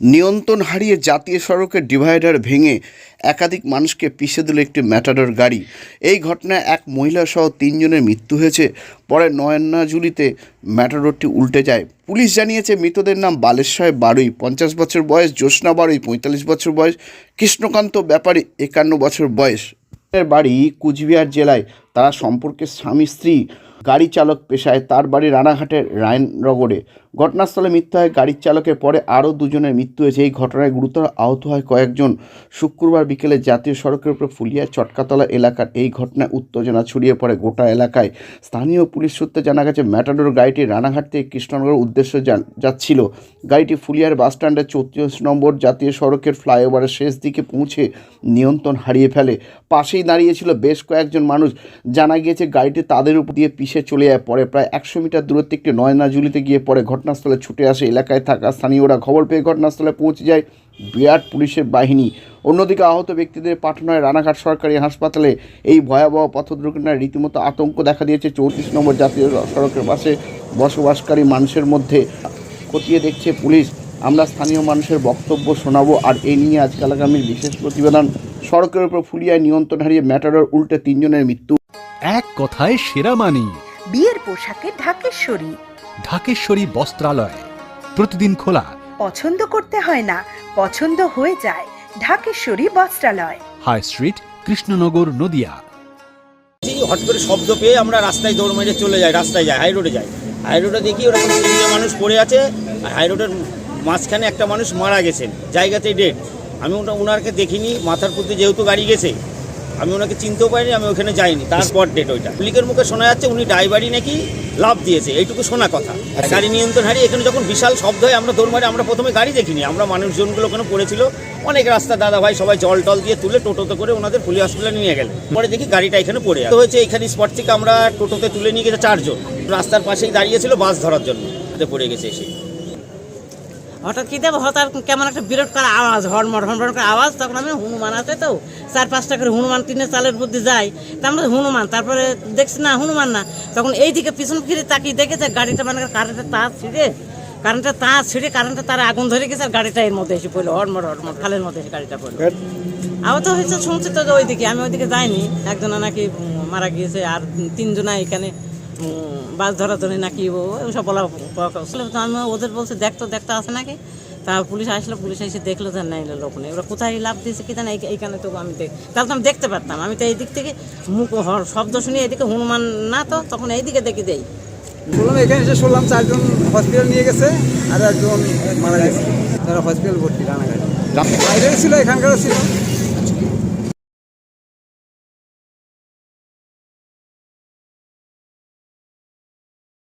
নিয়ন্ত্রণ হারিয়ে জাতীয় সড়কের ডিভাইডার ভেঙে একাধিক মানুষকে পিষে দিল একটি ম্যাটাডোর গাড়ি। এই ঘটনায় এক মহিলা সহ তিনজনের মৃত্যু হয়েছে। পরে নয়নাজুলিতে ম্যাটাডোরটি উল্টে যায়। পুলিশ জানিয়েছে, মৃতদের নাম বালেশ্বর বারুই। পঞ্চাশ বছর বয়স, জ্যোৎস্না বারুই। পঁয়তাল্লিশ বছর বয়স, কৃষ্ণকান্ত ব্যাপারী একান্ন বছর বয়স। বাড়ি কুচবিহার জেলায়। তারা সম্পর্কে স্বামী স্ত্রী, গাড়ি চালক পেশায় তার বাড়ি রানাঘাটের রায়নগরে। ঘটনাস্থলে মৃত্যু হয় গাড়ির চালকের। পরে আরও দুজনের মৃত্যু হয়েছে। এই ঘটনায় গুরুতর আহত হয় কয়েকজন। শুক্রবার বিকেলে জাতীয় সড়কের উপর ফুলিয়া চটকাতলা এলাকার এই ঘটনায় উত্তেজনা ছড়িয়ে পড়ে গোটা এলাকায়। স্থানীয় পুলিশ সূত্রে জানা গেছে, ম্যাটাডোর গাড়িটি রানাঘাট থেকে কৃষ্ণনগর উদ্দেশ্যে যাচ্ছিল। গাড়িটি ফুলিয়ার বাসস্ট্যান্ডে চৌত্রিশ নম্বর জাতীয় সড়কের ফ্লাইওভারের শেষ দিকে পৌঁছে নিয়ন্ত্রণ হারিয়ে ফেলে। পাশেই দাঁড়িয়েছিল বেশ কয়েকজন মানুষ। জানা গিয়েছে গাড়িটি তাদের উপর দিয়ে পিষে চলে যায়। পরে প্রায় একশো মিটার দূরত্বে একটি নয়নাজুলিতে গিয়ে পরে ঘটনাস্থলে ছুটে আসে। এলাকায় থাকা স্থানীয়রা খবর পেয়ে ঘটনাস্থলে পৌঁছে যায় বিরাট পুলিশের বাহিনী। অন্যদিকে আহত ব্যক্তিদের পাঠানো হয় রানাঘাট সরকারি হাসপাতালে এই ভয়াবহ পথ দুর্ঘটনায় রীতিমতো আতঙ্ক দেখা দিয়েছে। চৌত্রিশ নম্বর জাতীয় সড়কের পাশে বসবাসকারী মানুষের মধ্যে খতিয়ে দেখছে পুলিশ। আমরা স্থানীয় মানুষের বক্তব্য শোনাবো আর এই নিয়ে আজকাল আগামীর বিশেষ প্রতিবেদন। সড়কের উপর ফুলিয়ায় নিয়ন্ত্রণ হারিয়ে ম্যাটাডোর উল্টে তিনজনের মৃত্যু। এক কথায় সেরা মানি। বিয়ের পোশাকে ঢাকেশ্বরী। ঢাকেশ্বরী বস্ত্রালয়। প্রতিদিন খোলা। পছন্দ করতে হয় না পছন্দ হয়ে যায়। ঢাকেশ্বরী বস্ত্রালয়। High street Krishnanagar Nadia. Hot করে শব্দ পেয়ে আমরা রাস্তায় দৌড় মেরে চলে যাই রাস্তায় যাই হাই রোডে যাই। হাই রোডে দেখি ওরকম তিনটে মানুষ পড়ে আছে আর হাই রোডের মাঝখানে একটা মানুষ মারা গেছেন জায়গাতেই ডেট আমি ওটা ওনাকে দেখিনি মাথার প্রতি যেহেতু গাড়ি গেছে আমি ওনাকে চিনতেও পারিনি আমি ওখানে যাইনি। তার স্পট ডেট ওইটা। পুলিকের মুখে শোনা যাচ্ছে উনি ড্রাইভারই নাকি লাভ দিয়েছে এইটুকু শোনা কথা। আর গাড়ি নিয়ন্ত্রণ হারিয়ে এখানে যখন বিশাল শব্দ হয় আমরা দৌড় মারি আমরা প্রথমে গাড়ি দেখিনি। আমরা মানুষজনগুলো ওখানে পড়েছিল। অনেক রাস্তা দাদা ভাই সবাই জল টল দিয়ে তুলে টোটোতে করে ওনাদের পুলিশ হসপিটালে নিয়ে গেলেন। পরে দেখি গাড়িটা এখানে পড়ে আছে। তো হয়েছে এখানে স্পট থেকে আমরা টোটোতে তুলে নিয়ে গেছে চারজন। রাস্তার পাশেই দাঁড়িয়েছিল বাস ধরার জন্য। পড়ে গেছে এসে। হঠাৎ কি দেবো? হঠাৎ কেমন একটা বিরাট করা আওয়াজ হরমর হরমর করে আওয়াজ। তখন আমি হনুমান আছে তো চার পাঁচটা করে হনুমান তিনের চালের প্রতি যাই। তা আমরা হনুমান তারপরে দেখছি না হনুমান না। তখন এইদিকে পিছন ফিরে তাকিয়ে দেখেছে গাড়িটা মানে কারেন্টের তার ছিঁড়ে কারেন্টের তার ছিঁড়ে কারেন্টের তার আগুন ধরে গেছে আর গাড়িটা এর মধ্যে এসে পড়ল হরমর হরমর খালের মধ্যে এসে গাড়িটা পড়ল। আহত হয়েছে শুনছি তো ওইদিকে আমি ওইদিকে যাইনি। একজনা নাকি মারা গিয়েছে আর তিনজনা এখানে বাস ধরার জন্য নাকি ও ওসব বলা তো আমি ওদের বলছে দেখতো দেখতো আছে নাকি? তা পুলিশ আসলো পুলিশ এসে দেখল যে নাই লোক নেই। ওরা কোথায় লাভ দিয়েছে কি জানে এইখানে তো আমি দেখ তাহলে তো আমি দেখতে পারতাম। আমি তো এই দিক থেকে মুখ হ- শব্দ শুনি এদিকে হনুমান না তো তখন এইদিকে দেখি দেই। বললাম এখানে এসে শুনলাম চারজন হসপিটাল নিয়ে গেছে আর একজন মারা গেছে। তারা হসপিটাল ভর্তি রানাঘাটে। বাইরে ছিল এখানকারও ছিল।